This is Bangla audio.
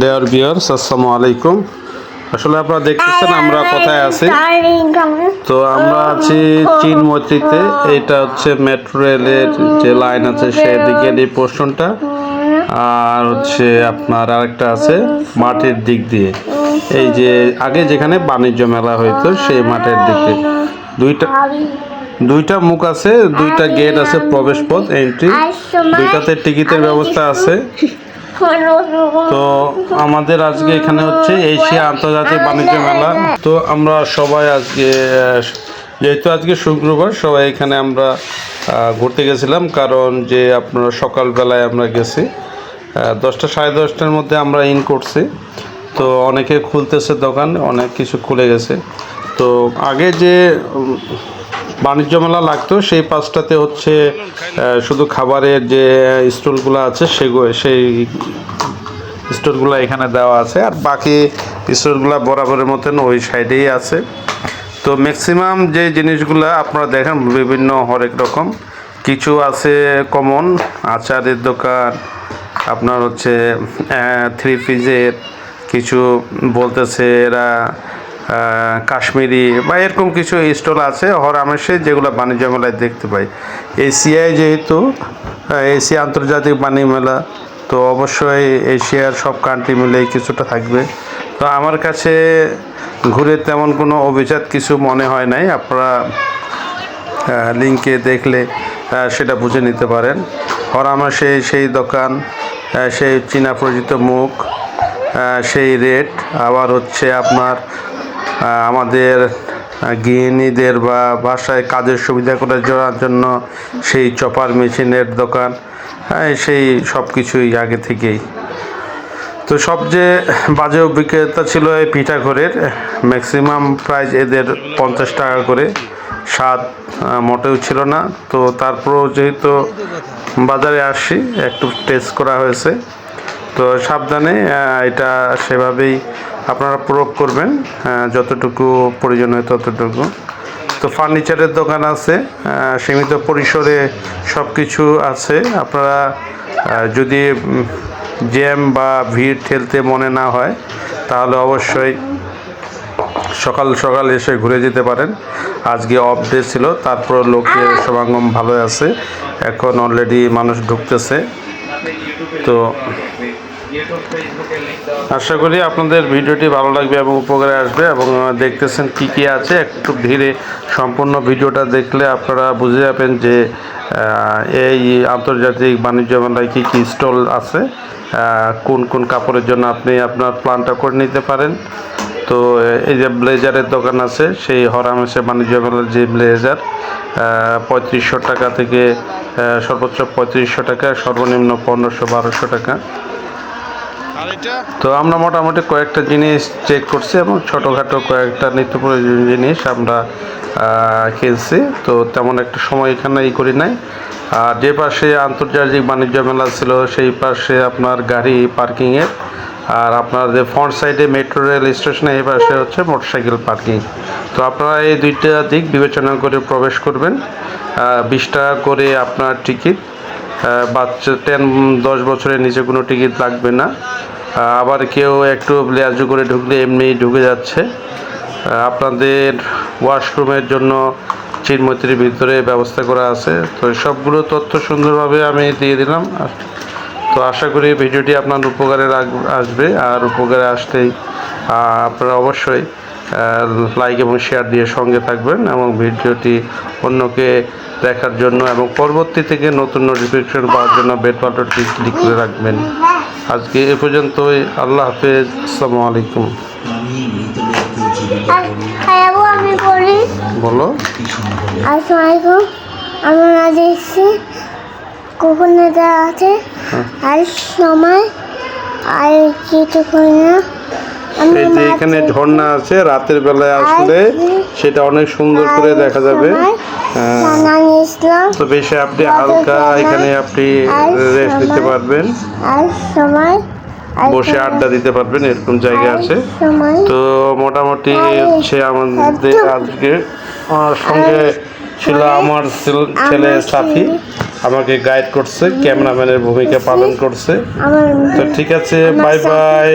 দেয়ার বিয়ার্স আসসালামু আলাইকুম। আসলে আপনারা দেখতেছেন আমরা কোথায় আছি। তো আমরা আছি চিনমতিতে এটা হচ্ছে মেট্রো রেলের যে লাইন আছে সেদিকের এই পোর্শনটা আর হচ্ছে আপনার আরেকটা আছে, মাঠের দিক দিয়ে। এই যে আগে যেখানে বাণিজ্য মেলা হইতো, সেই মাঠের দিকে। দুইটা দুইটা মুখ আছে, দুইটা গেট আছে প্রবেশ পথ এন্ট্রি দুইটাতে টিকিটের ব্যবস্থা আছে। তো আমাদের আজকে এখানে হচ্ছে এশিয়া আন্তর্জাতিক বাণিজ্য মেলা। তো আমরা সবাই আজকে যেহেতু আজকে শুক্রবার, সবাই এখানে আমরা ঘুরতে গেছিলাম। কারণ যে আপনারা সকালবেলায় আমরা গেছি দশটা সাড়ে দশটার মধ্যে আমরা ইন করছি। তো অনেকে খুলতেছে দোকান, অনেক কিছু খুলে গেছে। তো আগে যে বাণিজ্য মেলা লাগতো, সেই পাঁচটাতে হচ্ছে শুধু খাবারের যে স্টলগুলো আছে সেগুলো সেই স্টোরগুলো এখানে দেওয়া আছে। আর বাকি স্টোরগুলো বরাবরের মতন ওই সাইডেই আছে। তো ম্যাক্সিমাম যে জিনিসগুলো আপনারা দেখেন, বিভিন্ন হরেক রকম। কিছু আছে কমন আচারের দোকান, আপনার হচ্ছে থ্রি পিসের কিছু বলতেছে এরা কাশ্মীরি বা এরকম কিছু স্টল আছে হরামেশে যেগুলো বাণিজ্য মেলায় দেখতে পাই। এশিয়ায় যেহেতু এশিয়া আন্তর্জাতিক বাণিজ্য মেলা, তো অবশ্যই এশিয়ার সব কান্ট্রি মিলেই কিছুটা থাকবে। তো আমার কাছে ঘুরে তেমন কোনো অভিজাত কিছু মনে হয় নাই। আপনারা লিঙ্কে দেখলে সেটা বুঝে নিতে পারেন। হরামা সেই সেই দোকান সেই চীনা পরিচিত মুখ সেই রেট। আবার হচ্ছে আপনার আমাদের গৃহিণীদের বা বাসায় কাজের সুবিধা করে দেওয়ার জন্য সেই চপার মেশিনের দোকান হ্যাঁ সেই সব কিছুই আগে থেকেই। তো সবচেয়ে বাজে অভিজ্ঞতা ছিল এই পিঠাঘরের ম্যাক্সিমাম প্রাইস এদের পঞ্চাশ টাকা করে। স্বাদ মোটেও ছিল না। তো তারপরেও যেহেতু বাজারে আসি, একটু টেস্ট করা হয়েছে। তো সাবধানে এটা সেভাবেই আপনারা প্রয়োগ করবেন আহ, যতটুকু প্রয়োজন হয় ততটুকু। তো ফার্নিচারের দোকান আছে সীমিত পরিসরে সব কিছু আছে। আপনারা যদি জ্যাম বা ভিড় ঠেলতে মনে না হয় তাহলে অবশ্যই সকাল সকাল এসে ঘুরে যেতে পারেন। আজকে অফ ডে ছিল তারপর লোকের সমাগম ভালো আছে। এখন অলরেডি মানুষ ঢুকতেছে। তো আশা করি আপনাদের ভিডিওটি ভালো লাগবে এবং উপকারে আসবে এবং দেখতেছেন কি কি আছে। একটু ধীরে সম্পূর্ণ ভিডিওটা দেখলে আপনারা বুঝে যাবেন যে এই আন্তর্জাতিক বাণিজ্য মেলায় কী কী স্টল আছে কোন কোন কাপড়ের জন্য আপনি আপনার প্ল্যানটা করে নিতে পারেন। তো, এই যে ব্লেজারের দোকান আছে, সেই হরামেশে বাণিজ্য মেলার যে ব্লেজার পঁয়ত্রিশশো টাকা থেকে সর্বোচ্চ পঁয়ত্রিশশো টাকা, সর্বনিম্ন পনেরোশো বারোশো টাকা। তো আমরা মোটামুটি কয়েকটা জিনিস চেক করছি এবং ছোটোখাটো কয়েকটা নিত্য প্রয়োজনীয় জিনিস আমরা কিনছি। তো তেমন একটা সময় এখানে ই করি নাই। আর যে পাশে আন্তর্জাতিক বাণিজ্য মেলা ছিল, সেই পাশে আপনার গাড়ি পার্কিংয়ের আর আপনার যে ফ্রন্ট সাইডে মেট্রো রেল স্টেশনে এই পাশে হচ্ছে মোটরসাইকেল পার্কিং তো আপনারা এই দুইটা দিক বিবেচনা করে প্রবেশ করবেন। বিশ টাকা করে আপনার টিকিট বাচ্চা টেন দশ বছরের নিচে কোনো টিকিট লাগবে না। আবার কেউ একটু লেয়াজু করে ঢুকলে এমনিই ঢুকে যাচ্ছে। আপনাদের ওয়াশরুমের জন্য চিনমতির ভিতরে ব্যবস্থা করা আছে। তো সবগুলো তথ্য সুন্দরভাবে আমি দিয়ে দিলাম। তো আশা করি ভিডিওটি আপনার উপকারে আসবে। আর উপকারে আসতেই আপনারা অবশ্যই লাইক এবং শেয়ার দিয়ে সঙ্গে থাকবেন এবং ভিডিওটি অন্যকে দেখার জন্য এবং পরবর্তী থেকে নতুন নোটিফিকেশন পাওয়ার জন্য বেল বাটনটি ক্লিক করে রাখবেন। আজকে এ পর্যন্তই। আল্লাহ হাফেজ। আসসালামু আলাইকুম। আমি বলি। বলো। আসসালামাইকুম আমার আজ এসেছি কখন এটা আছে। আর সময় আর কিছু করি না। আমি এই যে এখানে ঝর্ণা আছে রাতের বেলায় আসলে সেটা অনেক সুন্দর করে দেখা যাবে। হ্যাঁ। তো বেশি আপনি হালকা এখানে আপনি রেস্ট নিতে পারবেন। বসে আড্ডা দিতে পারবেন এরকম জায়গা আছে। তো মোটামুটি হচ্ছে আমাদের আজকে আমার সঙ্গে ছিল আমার ছেল- ছেলে সাথী। আমাকে গাইড করছে ক্যামেরাম্যানের ভূমিকা পালন করছে। তো ঠিক আছে বাই বাই